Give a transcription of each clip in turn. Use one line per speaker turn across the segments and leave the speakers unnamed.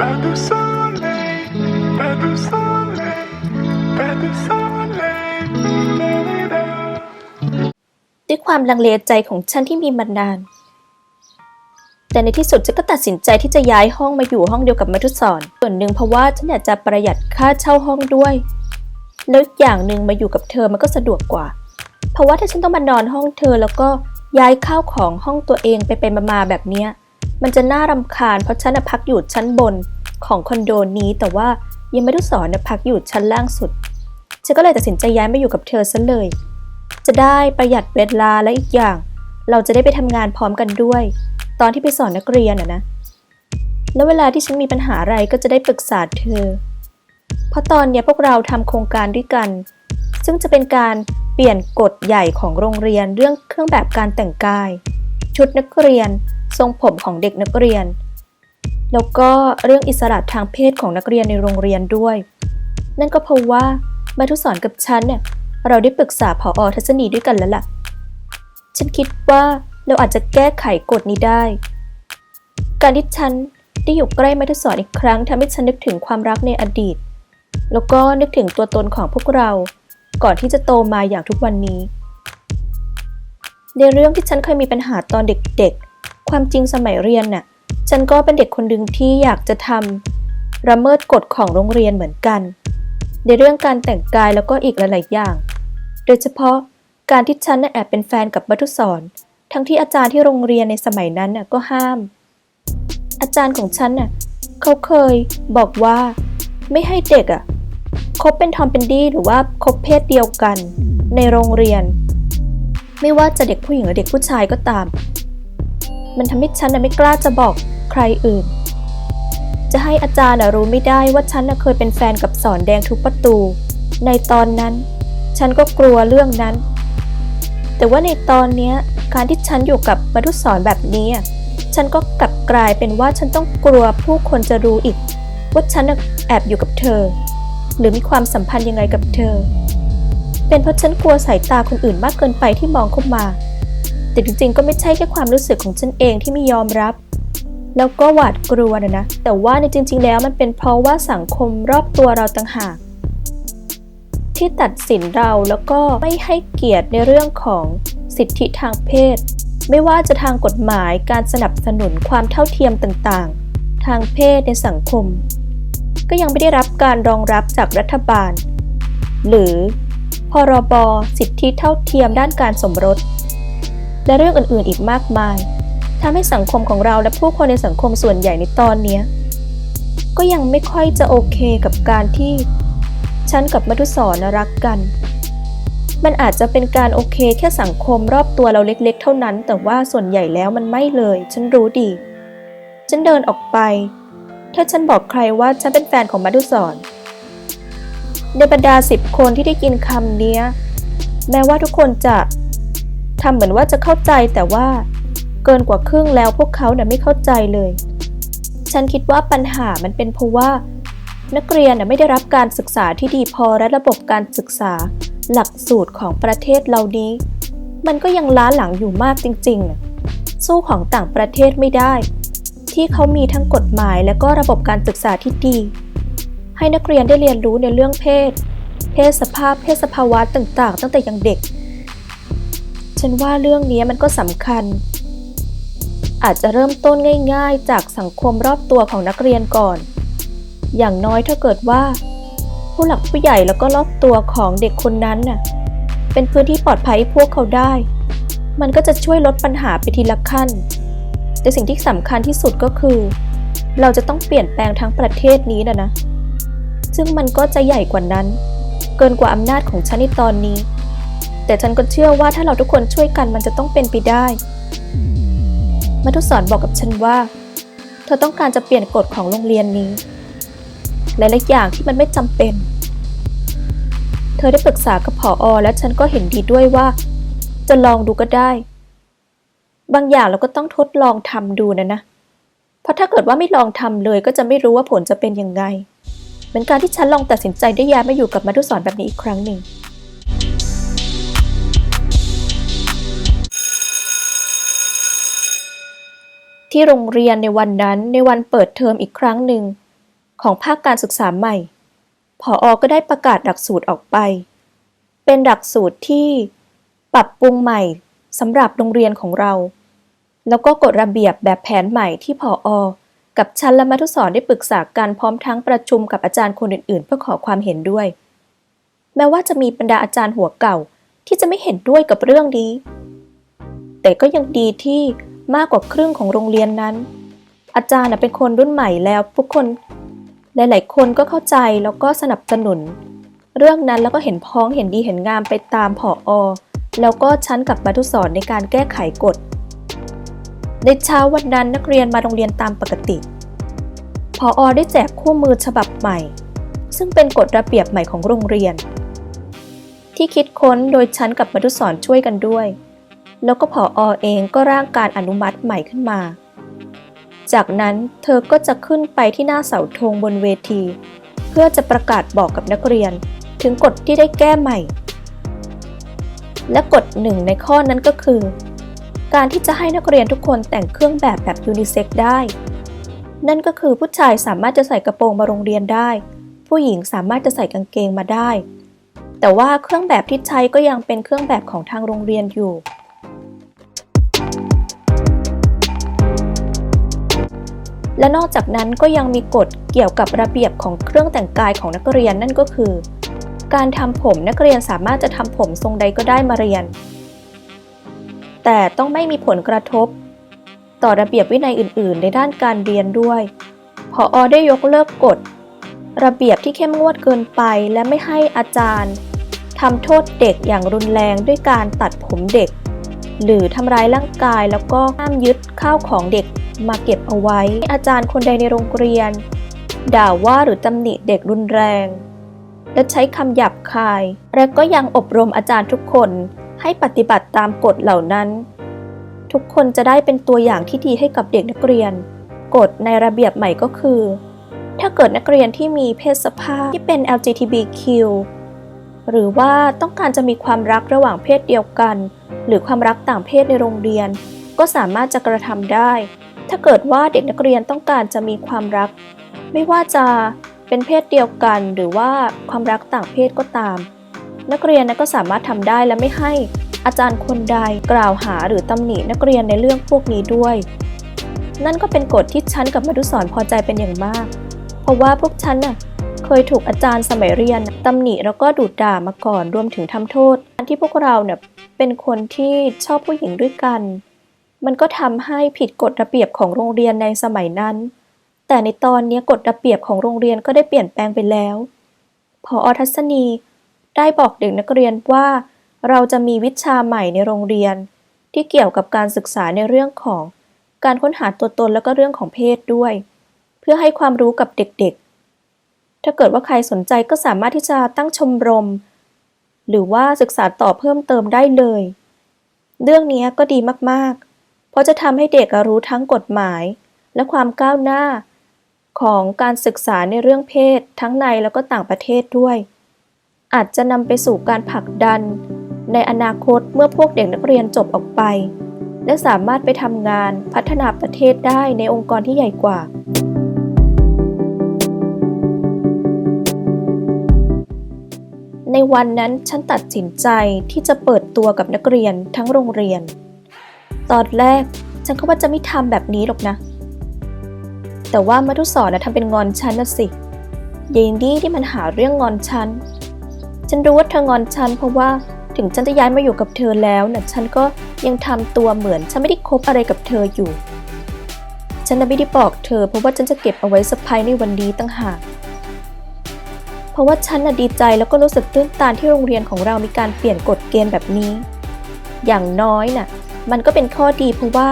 Pas de soleil, pas de soleil, pas de soleil. Da-da-da.
ด้วยความลังเลใจของฉันที่มีมานาน แต่ในที่สุดฉันก็ตัดสินใจที่จะย้ายห้องมาอยู่ห้องเดียวกับมัทุสรส่วนหนึ่งเพราะว่าฉันอยากจะประหยัดค่าเช่าห้องด้วย แล้วอีกอย่างหนึ่งมาอยู่กับเธอมันก็สะดวกกว่า เพราะว่าถ้าฉันต้องมานอนห้องเธอแล้วก็ย้ายข้าวของห้องตัวเองไปไปมาๆแบบเนี้ย มันจะน่ารำคาญเพราะฉันน่ะพักอยู่ชั้นบนของคอนโดนี้แต่ว่ายังไม่ทุสอนนะพักอยู่ชั้นล่างสุด ฉันก็เลยตัดสินใจย้ายมาอยู่กับเธอซะเลย จะได้ประหยัดเวลาและอีกอย่าง เราจะได้ไปทำงานพร้อมกันด้วย ตอนที่ไปสอนนักเรียนอะนะ แล้วเวลาที่ฉันมีปัญหาอะไรก็จะได้ปรึกษาเธอ เพราะตอนนี้พวกเราทำโครงการด้วยกัน ซึ่งจะเป็นการเปลี่ยนกฎใหญ่ของโรงเรียนเรื่องเครื่องแบบการแต่งกาย ชุดนักเรียน ทรงผมของเด็กนักเรียน แล้วก็เรื่องอิสระทางเพศของนักเรียนในโรงเรียนด้วย นั่นก็เพราะว่ามาทุสอนกับฉันเนี่ยเราได้ปรึกษาผออทัศนีด้วยกันแล้วล่ะ ฉันคิดว่าเราอาจจะแก้ไขกฎนี้ได้ การที่ฉันได้อยู่ใกล้มัธสอนอีกครั้งทำให้ฉันนึกถึงความรักในอดีต แล้วก็นึกถึงตัวตนของพวกเรา ก่อนที่จะโตมาอย่างทุกวันนี้ ในเรื่องที่ฉันเคยมีปัญหาตอนเด็กๆ ความจริงสมัยเรียนน่ะ ฉันก็เป็นเด็กคนหนึ่งที่อยากจะทำระเมิดกฎของโรงเรียนเหมือนกัน ในเรื่องการแต่งกายแล้วก็อีกหลาย ๆ อย่าง โดยเฉพาะการที่ฉันน่ะแอบเป็นแฟนกับมัทุสอนทั้งที่อาจารย์ที่โรงเรียนในสมัยนั้นน่ะก็ห้าม อาจารย์ของฉันน่ะเขาเคยบอกว่าไม่ให้เด็กอะคบเป็นทอมเป็นดี้หรือว่าคบเพศเดียวกันในโรงเรียน ไม่ว่าจะเด็กผู้หญิงหรือเด็กผู้ชายก็ตาม มันทำให้ฉันไม่กล้าจะบอกใครอื่น จะให้อาจารย์รู้ไม่ได้ว่าฉันเคยเป็นแฟนกับสอนแดงทุกประตู ในตอนนั้น ฉันก็กลัวเรื่องนั้น แต่ว่าในตอนนี้การที่ฉันอยู่กับมัทุสอนแบบนี้ ฉันก็กลับกลายเป็นว่าฉันต้องกลัวผู้คนจะรู้อีก ว่าฉันแอบอยู่กับเธอ หรือมีความสัมพันธ์ยังไงกับเธอ เป็นเพราะฉันกลัวสายตาคนอื่นมากเกินไปที่มองเข้ามา แต่จริงๆ ก็ไม่ใช่แค่ความรู้สึกของฉันเองที่ไม่ยอมรับ แล้วก็หวาดกลัวนะนะ แต่ว่าในจริง ๆ แล้วมันเป็นเพราะว่าสังคมรอบตัวเราต่างหาก ที่ตัดสินเราแล้วก็ไม่ให้เกียรติในเรื่องของสิทธิทางเพศ ไม่ว่าจะทางกฎหมายการสนับสนุนความเท่าเทียมต่างๆ ทางเพศในสังคม ก็ยังไม่ได้รับการรองรับจากรัฐบาล หรือพรบสิทธิเท่าเทียมด้านการสมรส และเรื่องอื่นๆอีกมากมายทำให้สังคมของเราและผู้คนในสังคมส่วนใหญ่ในตอนนี้ก็ยังไม่ค่อยจะโอเคกับการที่ฉันกับมัทุสรนรักกัน มันอาจจะเป็นการโอเคแค่สังคมรอบตัวเราเล็กๆ เท่านั้น แต่ว่าส่วนใหญ่แล้วมันไม่เลย ฉันรู้ดี ฉันเดินออกไป ถ้าฉันบอกใครว่าฉันเป็นแฟนของมัทุสรในบรรดาสิบคนที่ได้ยินคำนี้แม้ว่าทุกคนจะ ทำเหมือนว่าจะเข้าใจแต่ว่า เกินกว่าครึ่งแล้วพวกเขาเนี่ยไม่เข้าใจเลย ฉันคิดว่าปัญหามันเป็นเพราะว่า นักเรียนน่ะไม่ได้รับการศึกษาที่ดีพอและระบบการศึกษา หลักสูตรของประเทศเรานี้ มันก็ยังล้าหลังอยู่มากจริงๆน่ะสู้ของต่างประเทศไม่ได้ ที่เขามีทั้งกฎหมายและก็ระบบการศึกษาที่ดี ให้นักเรียนได้เรียนรู้ในเรื่องเพศ เพศสภาพเพศสภาวะต่างๆ ตั้งแต่ยังเด็ก ฉันว่าเรื่องนี้มันก็สำคัญ อาจจะเริ่มต้นง่ายๆ จากสังคมรอบตัวของนักเรียนก่อน อย่างน้อยถ้าเกิดว่า ผู้หลักผู้ใหญ่แล้วก็รอบตัวของเด็กคนนั้นน่ะ เป็นพื้นที่ปลอดภัยให้พวกเขาได้ มันก็จะช่วยลดปัญหาไปทีละขั้น แต่สิ่งที่สำคัญที่สุดก็คือ เราจะต้องเปลี่ยนแปลงทั้งประเทศนี้นะนะ ซึ่งมันก็จะใหญ่กว่านั้น เกินกว่าอำนาจของฉันในตอนนี้ แต่ฉันก็เชื่อว่าถ้าเราทุกคนช่วยกันมันจะต้องเป็นไปได้มัทุสอนบอกกับฉันว่า เธอต้องการจะเปลี่ยนกฎของโรงเรียนนี้หลายๆอย่างที่มันไม่จำเป็น เธอได้ปรึกษากับผออและฉันก็เห็นดีด้วยว่า จะลองดูก็ได้ บางอย่างเราก็ต้องทดลองทำดูนะนะ เพราะถ้าเกิดว่าไม่ลองทำเลยก็จะไม่รู้ว่าผลจะเป็นยังไงเหมือนการที่ฉันลองตัดสินใจได้ย้ายมาอยู่กับมัทุสอนแบบนี้อีกครั้งหนึ่ง ที่โรงเรียนในวันนั้นในวันเปิดเทอมอีกครั้งหนึ่ง ของภาคการศึกษาใหม่ ผออก็ได้ประกาศหลักสูตรออกไป เป็นหลักสูตรที่ปรับปรุงใหม่สำหรับโรงเรียนของเรา แล้วก็กฎระเบียบแบบแผนใหม่ที่ผออกับฉันและมัทุสอนได้ปรึกษากันพร้อมทั้งประชุมกับอาจารย์คนอื่นๆ เพื่อขอความเห็นด้วย แม้ว่าจะมีบรรดาอาจารย์หัวเก่าที่จะไม่เห็นด้วยกับเรื่องนี้ แต่ก็ยังดีที่ มากกว่าครึ่งของโรงเรียนนั้น อาจารย์เป็นคนรุ่นใหม่แล้วทุกคนหลาย ๆ คนก็เข้าใจแล้วก็สนับสนุน เรื่องนั้นแล้วก็เห็นพ้องเห็นดีเห็นงามไปตามผออแล้วก็ชั้นกับมัทุสอนในการแก้ไขกฎ ในเช้าวันนั้นนักเรียนมาโรงเรียนตามปกติผออได้แจกคู่มือฉบับใหม่ ซึ่งเป็นกฎระเบียบใหม่ของโรงเรียน ที่คิดค้นโดยชั้นกับมัทุสอนช่วยกันด้วย แล้วก็ผออเองก็ร่างการอนุมัติใหม่ขึ้นมา จากนั้นเธอก็จะขึ้นไปที่หน้าเสาธงบนเวที เพื่อจะประกาศบอกกับนักเรียน ถึงกฎที่ได้แก้ใหม่ และกฎหนึ่งในข้อนั้นก็คือ การที่จะให้นักเรียนทุกคนแต่งเครื่องแบบแบบยูนิเซ็กได้ นั่นก็คือผู้ชายสามารถจะใส่กระโปรงมาโรงเรียนได้ ผู้หญิงสามารถจะใส่กางเกงมาได้แต่ว่าเครื่องแบบที่ใช้ก็ยังเป็นเครื่องแบบของทางโรงเรียนอยู่ และนอกจากนั้นก็ยังมีกฎเกี่ยวกับระเบียบของเครื่องแต่งกายของนักเรียนนั่นก็คือ การทำผมนักเรียนสามารถจะทำผมทรงใดก็ได้มาเรียน แต่ต้องไม่มีผลกระทบ ต่อระเบียบวินัยอื่น ๆ ในด้านการเรียนด้วยพออได้ยกเลิกกฎ ระเบียบที่เข้มงวดเกินไปและไม่ให้อาจารย์ทำโทษเด็กอย่างรุนแรงด้วยการตัดผมเด็ก หรือทำร้ายร่างกายแล้วก็ห้ามยึดข้าวของเด็ก มาเก็บเอาไว้ อาจารย์คนใดในโรงเรียน ด่าว่าหรือตำหนิเด็กรุนแรง และใช้คำหยาบคาย และก็ยังอบรมอาจารย์ทุกคนให้ปฏิบัติตามกฎเหล่านั้น ทุกคนจะได้เป็นตัวอย่างที่ดีให้กับเด็กนักเรียน กฎในระเบียบใหม่ก็คือ ถ้าเกิดนักเรียนที่มีเพศสภาพที่เป็น LGBTQ หรือว่าต้องการจะมีความรักระหว่างเพศเดียวกัน หรือความรักต่างเพศในโรงเรียน ก็สามารถจะกระทำได้ ถ้าเกิดว่าเด็กนักเรียนต้องการจะมีความรัก ไม่ว่าจะเป็นเพศเดียวกันหรือว่าความรักต่างเพศก็ตาม นักเรียนนะก็สามารถทำได้และไม่ให้อาจารย์คนใดกล่าวหาหรือตำหนินักเรียนในเรื่องพวกนี้ด้วย นั่นก็เป็นกฎที่ฉันกับมดุสรพอใจเป็นอย่างมาก เพราะว่าพวกฉันน่ะเคยถูกอาจารย์สมัยเรียนตำหนิแล้วก็ดูดด่ามาก่อนรวมถึงทำโทษการที่พวกเราเนี่ยเป็นคนที่ชอบผู้หญิงด้วยกัน มันก็ทำให้ผิดกฎระเบียบของโรงเรียนในสมัยนั้น แต่ในตอนนี้กฎระเบียบของโรงเรียนก็ได้เปลี่ยนแปลงไปแล้ว พออทัศนีได้บอกเด็กนักเรียนว่า เราจะมีวิชาใหม่ในโรงเรียน ที่เกี่ยวกับการศึกษาในเรื่องของการค้นหาตัวตนแล้วก็เรื่องของเพศด้วย เพื่อให้ความรู้กับเด็กๆ ถ้าเกิดว่าใครสนใจก็สามารถที่จะตั้งชมรม หรือว่าศึกษาต่อเพิ่มเติมได้เลย เรื่องนี้ก็ดีมากๆ เพราะจะทำให้เด็กรู้ทั้งกฎหมาย และความก้าวหน้า ของการศึกษาในเรื่องเพศทั้งในแล้วก็ต่างประเทศด้วย อาจจะนำไปสู่การผลักดัน ในอนาคตเมื่อพวกเด็กนักเรียนจบออกไป และสามารถไปทำงานพัฒนาประเทศได้ในองค์กรที่ใหญ่กว่าในวันนั้นฉันตัดสินใจที่จะเปิดตัวกับนักเรียนทั้งโรงเรียน ตอนแรกฉันก็ว่าจะไม่ทำแบบนี้หรอกนะ แต่ว่ามาทุสอนนะทำเป็นงอนฉันนะสิยินดี้ที่มันหาเรื่องงอนฉัน ฉันรู้ว่าเธองอนฉันเพราะว่าถึงฉันจะย้ายมาอยู่กับเธอแล้วนะฉันก็ยังทำตัวเหมือนฉันไม่ได้คบอะไรกับเธออยู่ ฉันน่ะไม่ได้บอกเธอ เพราะว่าฉันจะเก็บเอาไว้เซอร์ไพรส์ในวันนี้ตั้งหากเพราะว่าฉันน่ะดีใจแล้วก็รู้สึกตื้นตันที่โรงเรียนของเรามีการเปลี่ยนกฎเกณฑ์แบบนี้ อย่างน้อยน่ะ มันก็เป็นข้อดีเพราะว่า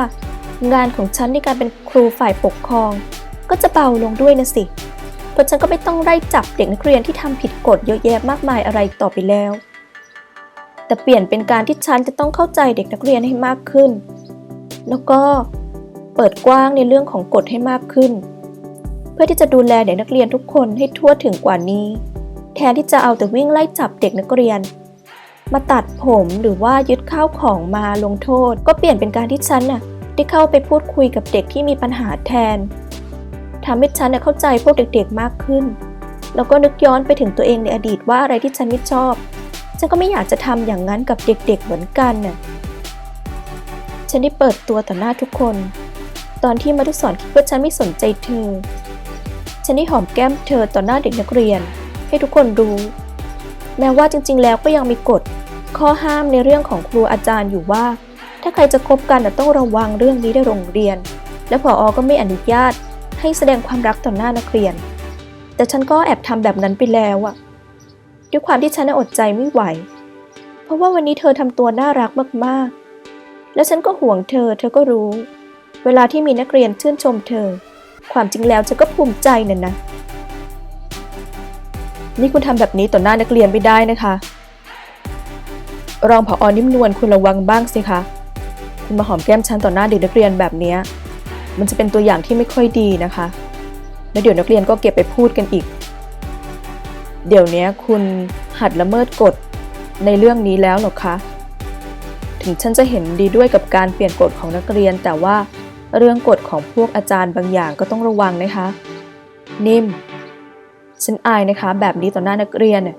งานของฉันในการเป็นครูฝ่ายปกครอง ก็จะเบาลงด้วยนะสิ เพราะฉันก็ไม่ต้องไล่จับเด็กนักเรียนที่ทำผิดกฎเยอะแยะมากมายอะไรต่อไปแล้ว แต่เปลี่ยนเป็นการที่ฉันจะต้องเข้าใจเด็กนักเรียนให้มากขึ้น แล้วก็เปิดกว้างในเรื่องของกฎให้มากขึ้น เพื่อที่จะดูแลเด็กนักเรียนทุกคนให้ทั่วถึงกว่านี้ แทนที่จะเอาแต่วิ่งไล่จับเด็กนักเรียน มาตัดผมหรือว่ายึดข้าวของมาลงโทษ ก็เปลี่ยนเป็นการที่ฉันน่ะได้เข้าไปพูดคุยกับเด็กที่มีปัญหาแทนทำให้ฉันน่ะเข้าใจพวกเด็กๆมากขึ้น แล้วก็นึกย้อนไปถึงตัวเองในอดีตว่าอะไรที่ฉันไม่ชอบ ฉันก็ไม่อยากจะทำอย่างนั้นกับเด็กๆเหมือนกันน่ะ ฉันได้เปิดตัวต่อหน้าทุกคน ตอนที่มาทุสอนคิดว่าฉันไม่สนใจเธอ ฉันได้หอมแก้มเธอต่อหน้าเด็กนักเรียน ให้ทุกคนรู้ แม้ว่าจริง ๆ แล้วก็ยังมีกฎ ข้อห้ามในเรื่องของครูอาจารย์อยู่ว่า ถ้าใครจะคบกันต้องระวังเรื่องนี้ในโรงเรียน และผออก็ไม่อนุญาต ให้แสดงความรักต่อหน้านักเรียน แต่ฉันก็แอบทำแบบนั้นไปแล้วอะด้วยความที่ฉันอดใจไม่ไหว เพราะว่าวันนี้เธอทำตัวน่ารักมากๆ และฉันก็ห่วงเธอ เธอก็รู้ เวลาที่มีนักเรียนชื่นชมเธอ ความจริงแล้วฉันก็ภูมิใจน่ะนะ นี่คุณทำแบบนี้ต่อหน้านักเรียนไม่ได้นะคะ รองผออนิ่มนวลคุณระวังบ้างสิคะคุณมาหอมแก้มฉันต่อหน้าเด็กนักเรียนแบบนี้ มันจะเป็นตัวอย่างที่ไม่ค่อยดีนะคะ แล้วเดี๋ยวนักเรียนก็เก็บไปพูดกันอีก เดี๋ยวนี้คุณหัดละเมิดกฎในเรื่องนี้แล้วหรอคะ ถึงฉันจะเห็นดีด้วยกับการเปลี่ยนกฎของนักเรียน แต่ว่าเรื่องกฎของพวกอาจารย์บางอย่างก็ต้องระวังนะคะ นิ่ม ฉันอายนะคะ แบบนี้ต่อหน้านักเรียนน่ะ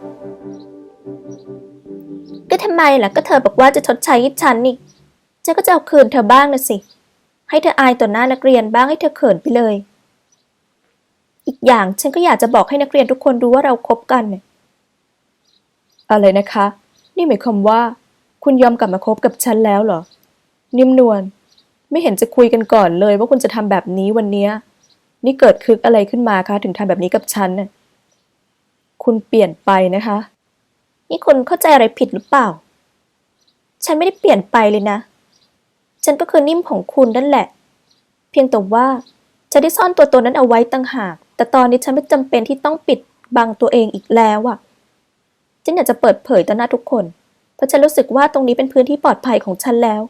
ก็ทำไมล่ะก็เธอบอกว่าจะชดใช้ให้ฉันนี่ฉันก็จะเอาคืนเธอบ้างนะสิ ให้เธออายต่อหน้านักเรียนบ้างให้เธอเขินไปเลย อีกอย่างฉันก็อยากจะบอกให้นักเรียนทุกคนรู้ว่าเราคบกันน่ะอะไรนะคะ นี่หมายความว่า คุณยอมกลับมาคบกับฉันแล้วเหรอ นิ่มนวลไม่เห็นจะคุยกันก่อนเลยว่าคุณจะทำแบบนี้วันเนี้ยนี่เกิดคึกอะไรขึ้นมาคะ ถึงทำแบบนี้กับฉันน่ะ คุณเปลี่ยนไปนะคะ นี่คุณเข้าใจอะไรผิดหรือเปล่า ฉันไม่ได้เปลี่ยนไปเลยนะ ฉันก็คือนิ่มของคุณนั่นแหละ เพียงแต่ว่าฉันได้ซ่อนตัวตนนั้นเอาไว้ตั้งหาก แต่ตอนนี้ฉันไม่จำเป็นที่ต้องปิดบังตัวเองอีกแล้วอะฉันอยากจะเปิดเผยต่อหน้าทุกคน เพราะฉันรู้สึกว่าตรงนี้เป็นพื้นที่ปลอดภัยของฉันแล้ว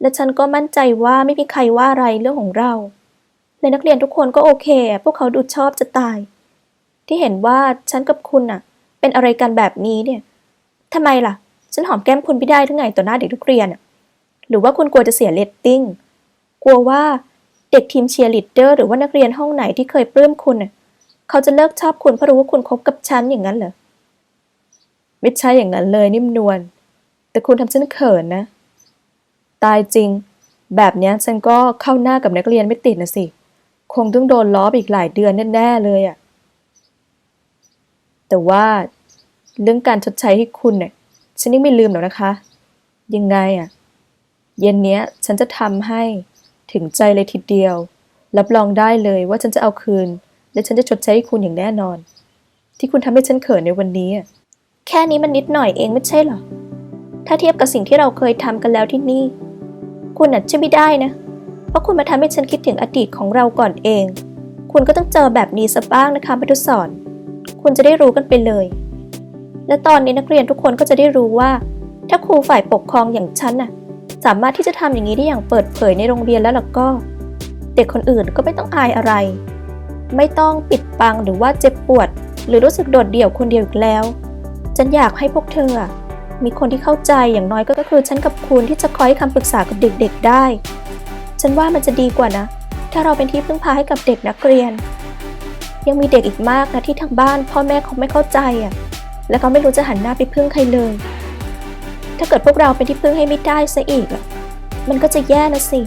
และฉันก็มั่นใจว่าไม่มีใครว่าอะไรเรื่องของเราและนักเรียนทุกคนก็โอเค พวกเขาดูชอบจะตาย ที่เห็นว่าฉันกับคุณน่ะ เป็นอะไรกันแบบนี้เนี่ยทำไมล่ะ ฉันหอมแก้มคุณไม่ได้ทั้งไงต่อหน้าเด็กนักเรียนหรือว่าคุณกลัวจะเสียเลตติ้งกลัวว่าเด็กทีมเชียร์ลีดเดอร์หรือว่านักเรียนห้องไหนที่เคยปลื้มคุณน่ะเขาจะเลิกชอบคุณเพราะรู้ว่าคุณคบกับฉันอย่างนั้นเหรอไม่ใช่อย่างนั้นเลยนิ่มนวลแต่คุณทำฉันเขินนะ ตายจริง แบบนี้ฉันก็เข้าหน้ากับนักเรียนไม่ติดนะสิ คงต้องโดนล้ออีกหลายเดือนแน่ๆเลยอะ แต่ว่าเรื่องการชดใช้ให้คุณเนี่ยฉันยังไม่ลืมหรอกนะคะ ยังไงอะเย็นเนี้ยฉันจะทำให้ถึงใจเลยทีเดียว รับรองได้เลยว่าฉันจะเอาคืน และฉันจะชดใช้ให้คุณอย่างแน่นอน ที่คุณทำให้ฉันเขินในวันนี้อะแค่นี้มันนิดหน่อยเองไม่ใช่เหรอ ถ้าเทียบกับสิ่งที่เราเคยทำกันแล้วที่นี่ คุณอาจจะไม่ได้นะ เพราะคุณมาทำให้ฉันคิดถึงอดีตของเราก่อนเอง คุณก็ต้องเจอแบบนี้สักบ้างนะคะมัทุสอน คุณจะได้รู้กันไปเลย และตอนนี้นักเรียนทุกคนก็จะได้รู้ว่า ถ้าครูฝ่ายปกครองอย่างฉันน่ะ สามารถที่จะทำอย่างนี้ได้อย่างเปิดเผยในโรงเรียนแล้วล่ะก็ เด็กคนอื่นก็ไม่ต้องอายอะไร ไม่ต้องปิดบังหรือว่าเจ็บปวด หรือรู้สึกโดดเดี่ยวคนเดียวอีกแล้ว ฉันอยากให้พวกเธอมีคนที่เข้าใจอย่างน้อยก็คือฉันกับคุณที่จะคอยให้คำปรึกษากับเด็กๆได้ ฉันว่ามันจะดีกว่านะ ถ้าเราเป็นที่พึ่งพาให้กับเด็กนักเรียน ยังมีเด็กอีกมากนะที่ทางบ้านพ่อแม่เขาไม่เข้าใจอะ และเขาไม่รู้จะหันหน้าไปพึ่งใครเลย ถ้าเกิดพวกเราเป็นที่พึ่งให้ไม่ได้ซะอีกอะ มันก็จะแย่นะสิ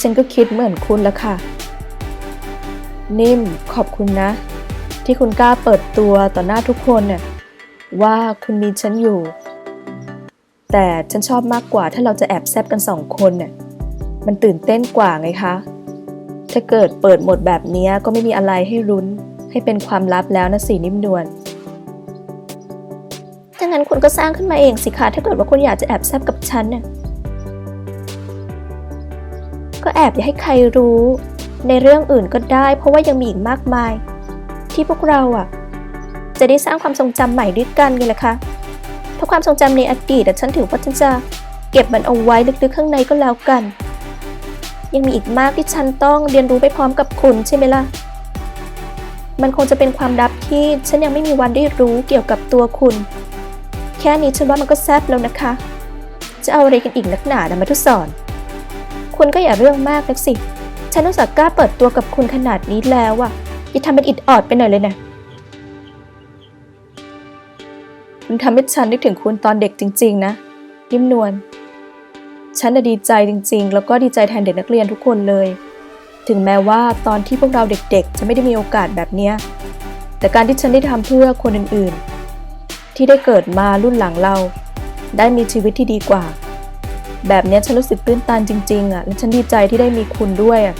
ฉันก็คิดเหมือนคุณละค่ะ นิ่มขอบคุณนะ ที่คุณกล้าเปิดตัวต่อหน้าทุกคนน่ะว่าคุณมีฉันอยู่ แต่ฉันชอบมากกว่าถ้าเราจะแอบแซบกันสองคนน่ะ มันตื่นเต้นกว่าไงคะ ถ้าเกิดเปิดหมดแบบนี้ก็ไม่มีอะไรให้รุ้น ให้เป็นความลับแล้วนะสีนิ่มนวลถ้างั้นคุณก็สร้างขึ้นมาเองสิคะถ้าเกิดว่าคุณอยากจะแอบแซบกับฉันน่ะก็แอบอย่าให้ใครรู้ ในเรื่องอื่นก็ได้ เพราะว่ายังมีอีกมากมาย ที่พวกเราอะ จะได้สร้างความทรงจำใหม่ด้วยกันไงล่ะคะถ้าความทรงจำในอดีตฉันถือว่าฉันจะเก็บมันเอาไว้ลึกๆข้างในก็แล้วกัน ยังมีอีกมากที่ฉันต้องเรียนรู้ไปพร้อมกับคุณใช่ไหมล่ะ มันคงจะเป็นความลับที่ฉันยังไม่มีวันได้รู้เกี่ยวกับตัวคุณ แค่นี้ฉันว่ามันก็แซ่บแล้วนะคะ จะเอาอะไรกันอีกนักหนานะมาทุสอน คุณก็อย่าเรื่องมากนักสิ ฉันอุตส่าห์กล้าเปิดตัวกับคุณขนาดนี้แล้วอะอย่าทำเป็นอิดออดไปหน่อยเลยนะมันทำให้ฉันนึกถึงคุณตอนเด็กจริง ๆ นะนิ่มนวล ฉันน่ะดีใจจริง ๆ แล้วก็ดีใจแทนเด็กนักเรียนทุกคนเลย ถึงแม้ว่าตอนที่พวกเราเด็กๆ จะไม่ได้มีโอกาสแบบเนี้ย แต่การที่ฉันได้ทำเพื่อคนอื่นๆ ที่ได้เกิดมารุ่นหลังเรา ได้มีชีวิตที่ดีกว่า แบบเนี้ยฉันรู้สึกตื้นตันจริงๆอะและฉันดีใจที่ได้มีคุณด้วยอะ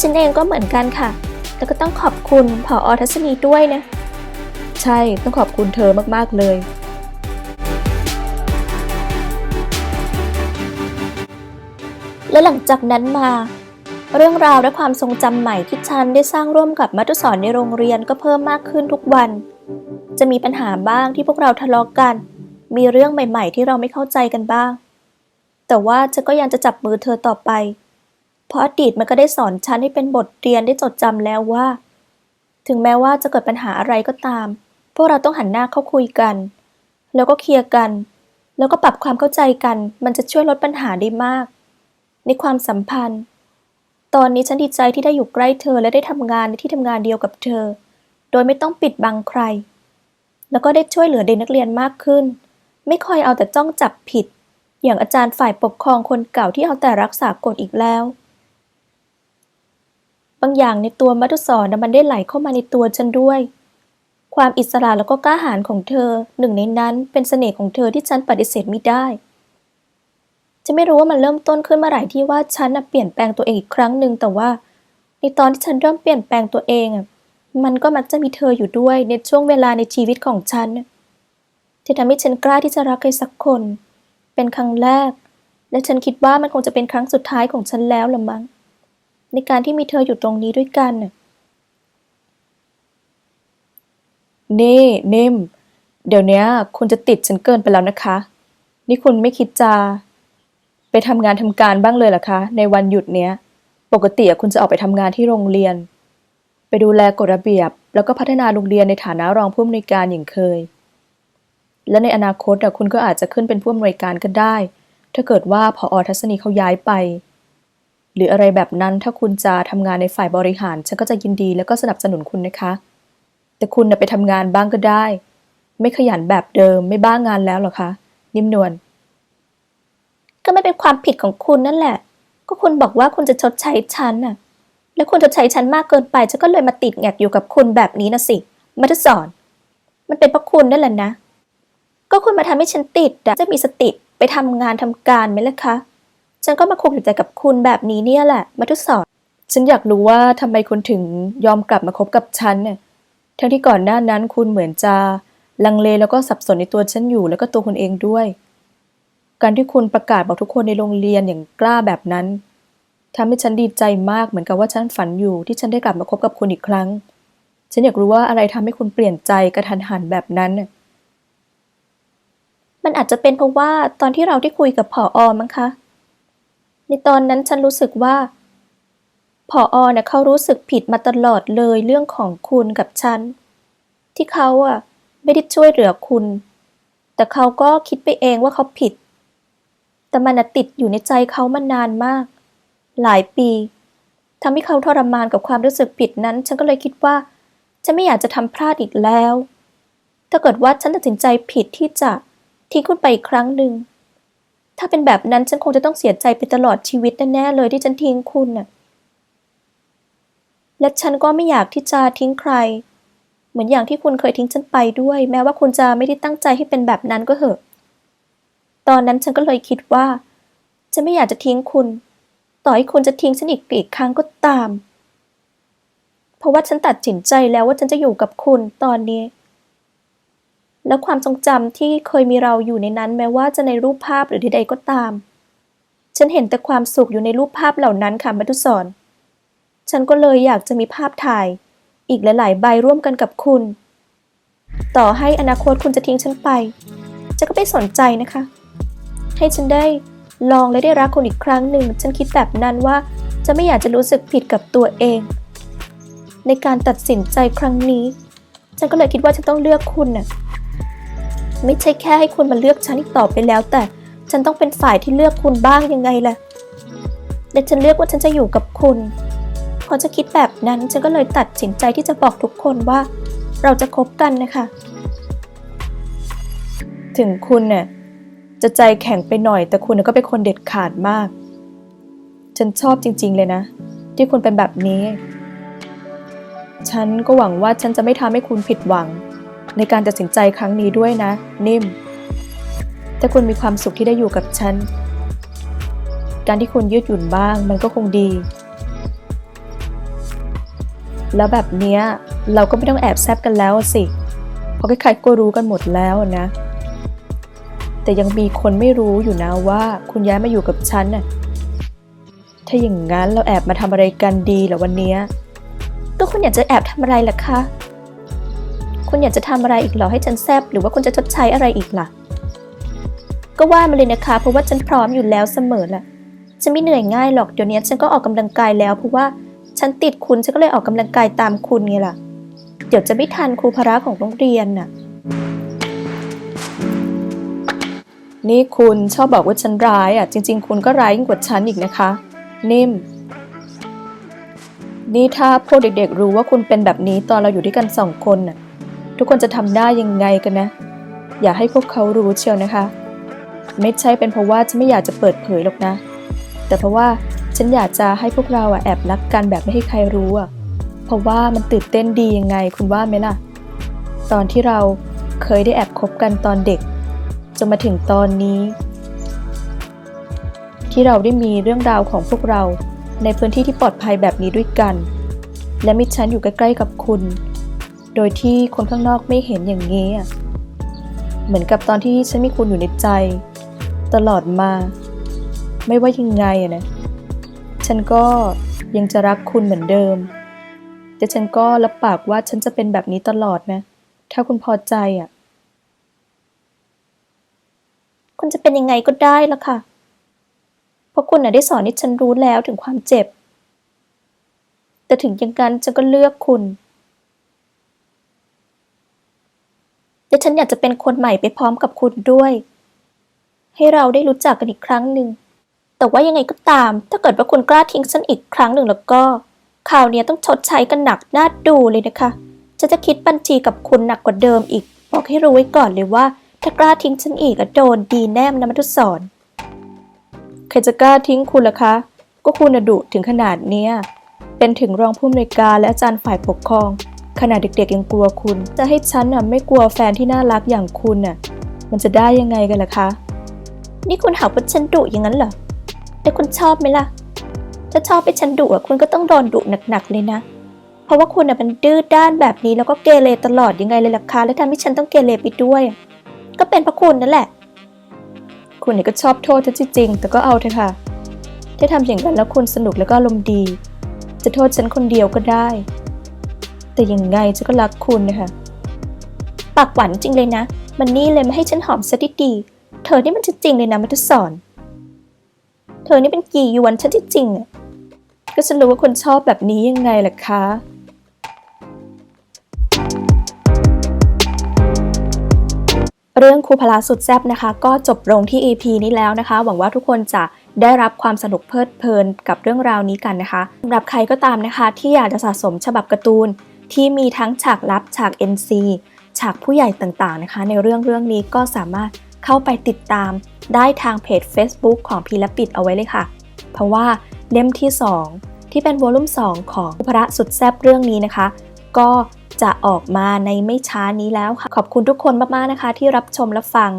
ฉันเองก็เหมือนกันค่ะ แล้วก็ต้องขอบคุณผออทัศนีด้วยนะ ใช่ต้องขอบคุณเธอมากๆเลย และหลังจากนั้นมา เรื่องราวและความทรงจำใหม่ที่ฉันได้สร้างร่วมกับมัตุสอนในโรงเรียนก็เพิ่มมากขึ้นทุกวัน จะมีปัญหาบ้างที่พวกเราทะเลาะกกัน มีเรื่องใหม่ ๆ ที่เราไม่เข้าใจกันบ้าง แต่ว่าฉันก็ยังจะจับมือเธอต่อไป เพราะอดีตมันก็ได้สอนฉันให้เป็นบทเรียนได้จดจำแล้วว่า ถึงแม้ว่าจะเกิดปัญหาอะไรก็ตาม พวกเราต้องหันหน้าเข้าคุยกัน แล้วก็เคลียร์กัน แล้วก็ปรับความเข้าใจกัน มันจะช่วยลดปัญหาได้มาก ในความสัมพันธ์ ตอนนี้ฉันดีใจที่ได้อยู่ใกล้เธอและได้ทำงานในที่ทำงานเดียวกับเธอ โดยไม่ต้องปิดบังใคร แล้วก็ได้ช่วยเหลือเด็กนักเรียนมากขึ้น ไม่คอยเอาแต่จ้องจับผิด อย่างอาจารย์ฝ่ายปกครองคนเก่าที่เอาแต่รักษากฎอีกแล้ว บางอย่างในตัวมัทุสรนมันได้ไหลเข้ามาในตัวฉันด้วยความอิสระแล้วก็กล้าหาญของเธอ หนึ่งในนั้นเป็นเสน่ห์ของเธอที่ฉันปฏิเสธไม่ได้ จะไม่รู้ว่ามันเริ่มต้นขึ้นเมื่อไหร่ที่ว่าฉันเปลี่ยนแปลงตัวเองอีกครั้งหนึ่งแต่ว่า ในตอนที่ฉันเริ่มเปลี่ยนแปลงตัวเองมันก็มักจะมีเธออยู่ด้วยในช่วงเวลาในชีวิตของฉันที่ทำให้ฉันกล้าที่จะรักใครสักคน เป็นครั้งแรก และฉันคิดว่ามันคงจะเป็นครั้งสุดท้ายของฉันแล้วละมั้งในการที่มีเธออยู่ตรงนี้ด้วยกันน่ะนี่นิ่มเดี๋ยวนี้คุณจะติดฉันเกินไปแล้วนะคะ นี่คุณไม่คิดจะ ไปทำงานทำการบ้างเลยเหรอคะ ในวันหยุดเนี้ย ปกติคุณจะออกไปทำงานที่โรงเรียน ไปดูแลกฎระเบียบ แล้วก็พัฒนาโรงเรียนในฐานะรองผู้อำนวยการอย่างเคย และในอนาคตคุณก็อาจจะขึ้นเป็นผู้อำนวยการก็ได้ ถ้าเกิดว่าพออทัศนีเขาย้ายไป หรืออะไรแบบนั้นถ้าคุณจะทำงานในฝ่ายบริหาร ฉันก็จะยินดีแล้วก็สนับสนุนคุณนะคะ แต่คุณไปทำงานบ้างก็ได้ ไม่ขยันแบบเดิมไม่บ้างานแล้วหรอคะ นิ่มนวล ก็ไม่เป็นความผิดของคุณนั่นแหละ ก็คุณบอกว่าคุณจะชดใช้ฉันน่ะ แล้วคุณชดใช้ฉันมากเกินไปฉันก็เลยมาติดแงกอยู่กับคุณแบบนี้นะสิมัทสอน มันเป็นเพราะคุณนั่นแหละนะ ก็คุณมาทำให้ฉันติดอะจะมีสติไปทำงานทำการไหมล่ะคะฉันก็มาคงอยู่ใจกับคุณแบบนี้เนี่ยแหละมัทสอน ฉันอยากรู้ว่าทำไมคุณถึงยอมกลับมาคบกับฉันเนี่ยทั้งที่ก่อนหน้านั้นคุณเหมือนจะลังเลแล้วก็สับสนในตัวฉันอยู่แล้วก็ตัวคุณเองด้วย การที่คุณประกาศบอกทุกคนในโรงเรียนอย่างกล้าแบบนั้นทำให้ฉันดีใจมากเหมือนกับว่าฉันฝันอยู่ที่ฉันได้กลับมาคบกับคุณอีกครั้ง ฉันอยากรู้ว่าอะไรทำให้คุณเปลี่ยนใจกระทันหันแบบนั้น มันอาจจะเป็นเพราะว่าตอนที่เราได้คุยกับผออมั้งคะ ในตอนนั้นฉันรู้สึกว่าผออเนี่ยเขารู้สึกผิดมาตลอดเลยเรื่องของคุณกับฉัน ที่เขาอะไม่ได้ช่วยเหลือคุณ แต่เขาก็คิดไปเองว่าเขาผิด แต่มันติดอยู่ในใจเขามานานมาก หลายปีทำให้เขาทรมานกับความรู้สึกผิดนั้น ฉันก็เลยคิดว่า ฉันไม่อยากจะทำพลาดอีกแล้ว ถ้าเกิดว่าฉันตัดสินใจผิดที่จะทิ้งคุณไปอีกครั้งหนึ่ง ถ้าเป็นแบบนั้นฉันคงจะต้องเสียใจไปตลอดชีวิตแน่ๆเลยที่ฉันทิ้งคุณน่ะ และฉันก็ไม่อยากที่จะทิ้งใคร เหมือนอย่างที่คุณเคยทิ้งฉันไปด้วย แม้ว่าคุณจะไม่ได้ตั้งใจให้เป็นแบบนั้นก็เหอะ ตอนนั้นฉันก็เลยคิดว่า ฉันไม่อยากจะทิ้งคุณ ต่อให้คุณจะทิ้งฉันอีกกี่ครั้งก็ตาม เพราะว่าฉันตัดสินใจแล้วว่าฉันจะอยู่กับคุณตอนนี้ แล้วความทรงจำที่เคยมีเราอยู่ในนั้นแม้ว่าจะในรูปภาพหรือใดๆก็ตาม ฉันเห็นแต่ความสุขอยู่ในรูปภาพเหล่านั้นค่ะมัทุสอนฉันก็เลยอยากจะมีภาพถ่าย อีกหลาย ๆ ใบร่วมกันกับคุณ ต่อให้อนาคตคุณจะทิ้งฉันไปฉันก็ไม่สนใจนะคะ ให้ฉันได้ลองและได้รักคุณอีกครั้งหนึ่ง ฉันคิดแบบนั้นว่าจะไม่อยากจะรู้สึกผิดกับตัวเอง ในการตัดสินใจครั้งนี้ ฉันก็เลยคิดว่าฉันต้องเลือกคุณน่ะไม่ใช่แค่ให้คุณมาเลือกฉันอีกต่อไปแล้ว แต่ฉันต้องเป็นฝ่ายที่เลือกคุณบ้างยังไงล่ะและฉันเลือกว่าฉันจะอยู่กับคุณพอจะคิดแบบนั้นฉันก็เลยตัดสินใจที่จะบอกทุกคนว่า เราจะคบกันนะคะ ถึงคุณเนี่ย จะใจแข็งไปหน่อย แต่คุณก็เป็นคนเด็ดขาดมาก ฉันชอบจริง ๆ เลยนะ ที่คุณเป็นแบบนี้ ฉันก็หวังว่าฉันจะไม่ทำให้คุณผิดหวัง ในการตัดสินใจครั้งนี้ด้วยนะ นิ่ม ถ้าคุณมีความสุขที่ได้อยู่กับฉัน การที่คุณยืดหยุ่นบ้างมันก็คงดี แล้วแบบเนี้ยเราก็ไม่ต้องแอบแซบกันแล้วสิ เพราะใครๆก็รู้กันหมดแล้วนะ แต่ยังมีคนไม่รู้อยู่นะว่าคุณย้ายมาอยู่กับฉันน่ะ ถ้าอย่างนั้นเราแอบมาทำอะไรกันดีเหรอวันนี้ยก็คุณอยากจะแอบทำอะไรล่ะคะ คุณอยากจะทำอะไรอีกเหรอให้ฉันแซบหรือว่าคุณจะชดใช้อะไรอีกล่ะ ก็ว่ามาเลยนะคะ เพราะว่าฉันพร้อมอยู่แล้วเสมอแหละฉันไม่เหนื่อยง่ายหรอกเดี๋ยวนี้ฉันก็ออกกำลังกายแล้วเพราะว่าฉันติดคุณฉันก็เลยออกกำลังกายตามคุณไงล่ะ เดี๋ยวจะไม่ทันครูพระของโรงเรียนน่ะ นี่คุณชอบบอกว่าฉันร้ายอะ จริง ๆ คุณก็ร้ายยิ่งกว่าฉันอีกนะคะ นิ่ม นี่ถ้าพวกเด็กๆ รู้ว่าคุณเป็นแบบนี้ตอนเราอยู่ด้วยกันสองคนน่ะ ทุกคนจะทำได้ยังไงกันนะ อย่าให้พวกเขารู้เชียวนะคะ ไม่ใช่เป็นเพราะว่าฉันไม่อยากจะเปิดเผยหรอกนะ แต่เพราะว่าฉันอยากจะให้พวกเราอะแอบรักกันแบบไม่ให้ใครรู้อะ เพราะว่ามันตื่นเต้นดียังไงคุณว่าไหมล่ะ ตอนที่เราเคยได้แอบคบกันตอนเด็ก จนมาถึงตอนนี้ ที่เราได้มีเรื่องราวของพวกเราในพื้นที่ที่ปลอดภัยแบบนี้ด้วยกัน และมีฉันอยู่ใกล้ๆกับคุณ โดยที่คนข้างนอกไม่เห็นอย่างนี้เหมือนกับตอนที่ฉันมีคุณอยู่ในใจ ตลอดมา ไม่ว่ายังไงอะนะฉันก็ยังจะรักคุณเหมือนเดิม แต่ฉันก็รับปากว่าฉันจะเป็นแบบนี้ตลอดนะ ถ้าคุณพอใจอะ คุณจะเป็นยังไงก็ได้ละค่ะ เพราะคุณน่ะได้สอนให้ฉันรู้แล้วถึงความเจ็บ แต่ถึงอย่างนั้นฉันก็เลือกคุณและฉันอยากจะเป็นคนใหม่ไปพร้อมกับคุณด้วย ให้เราได้รู้จักกันอีกครั้งหนึ่ง แต่ว่ายังไงก็ตาม ถ้าเกิดว่าคุณกล้าทิ้งฉันอีกครั้งหนึ่งแล้วก็คราวเนี้ยต้องชดใช้กันหนักน่าดูเลยนะคะฉันจะคิดบัญชีกับคุณหนักกว่าเดิมอีก บอกให้รู้ไว้ก่อนเลยว่า ถ้ากล้าทิ้งฉันอีกอะโดนดีแน่มนะมัทุสอนใครจะกล้าทิ้งคุณล่ะคะ ก็คุณดุถึงขนาดเนี้ยเป็นถึงรองผู้อำนวยการและอาจารย์ฝ่ายปกครอง ขนาดเด็กๆยังกลัวคุณ จะให้ฉันน่ะไม่กลัวแฟนที่น่ารักอย่างคุณน่ะ มันจะได้ยังไงกันล่ะคะ นี่คุณหาว่าฉันดุอย่างนั้นเหรอ แต่คุณชอบไหมล่ะ ถ้าชอบให้ฉันดุอะคุณก็ต้องโดนดุหนักๆเลยนะ เพราะว่าคุณน่ะเป็นดื้อด้านแบบนี้แล้วก็เกเรตลอดยังไงเลยล่ะคะ และทำให้ฉันต้องเกเรไปด้วยอะ ก็เป็นเพราะคุณนั่นแหละ คุณเนี่ยก็ชอบโทษฉันจริงๆแต่ก็เอาเถอะค่ะถ้าทำอย่างนั้นแล้วคุณสนุกแล้วก็อารมดี จะโทษฉันคนเดียวก็ได้ แต่ยังไงฉันก็รักคุณนะคะปากหวานจริงเลยนะ มันนี่เลยมาให้ฉันหอมซะดีๆเธอนี่มันจริงเลยนะมัทุสอนเธอนี่เป็นกี่ยวนฉันจริงอะก็ฉันรู้ว่าคนชอบแบบนี้ยังไงล่ะคะ เรื่องครูพละสุดแซบนะคะ ก็จบลงที่ EP นี้แล้วนะคะ หวังว่าทุกคนจะได้รับความสนุกเพลิดเพลินกับเรื่องราวนี้กันนะคะสำหรับใครก็ตามนะคะ ที่อยากจะสะสมฉบับการ์ตูน ที่มีทั้งฉากลับฉาก NC ฉากผู้ใหญ่ต่างๆนะคะ ในเรื่องเรื่องนี้ก็สามารถเข้าไปติดตามได้ทางเพจ Facebook ของพีละปิดเอาไว้เลยค่ะ เพราะว่าเล่มที่ 2 ที่เป็นวอลลุ่ม 2 ของพระสุดแซบเรื่องนี้นะคะ ก็ จะออกมาในไม่ช้านี้แล้วค่ะ ขอบคุณทุกคนมากๆนะคะ ที่รับชมและฟัง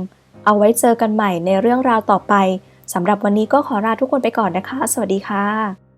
เอาไว้เจอกันใหม่ในเรื่องราวต่อไปสำหรับวันนี้ก็ขอลาทุกคนไปก่อนนะคะ สวัสดีค่ะ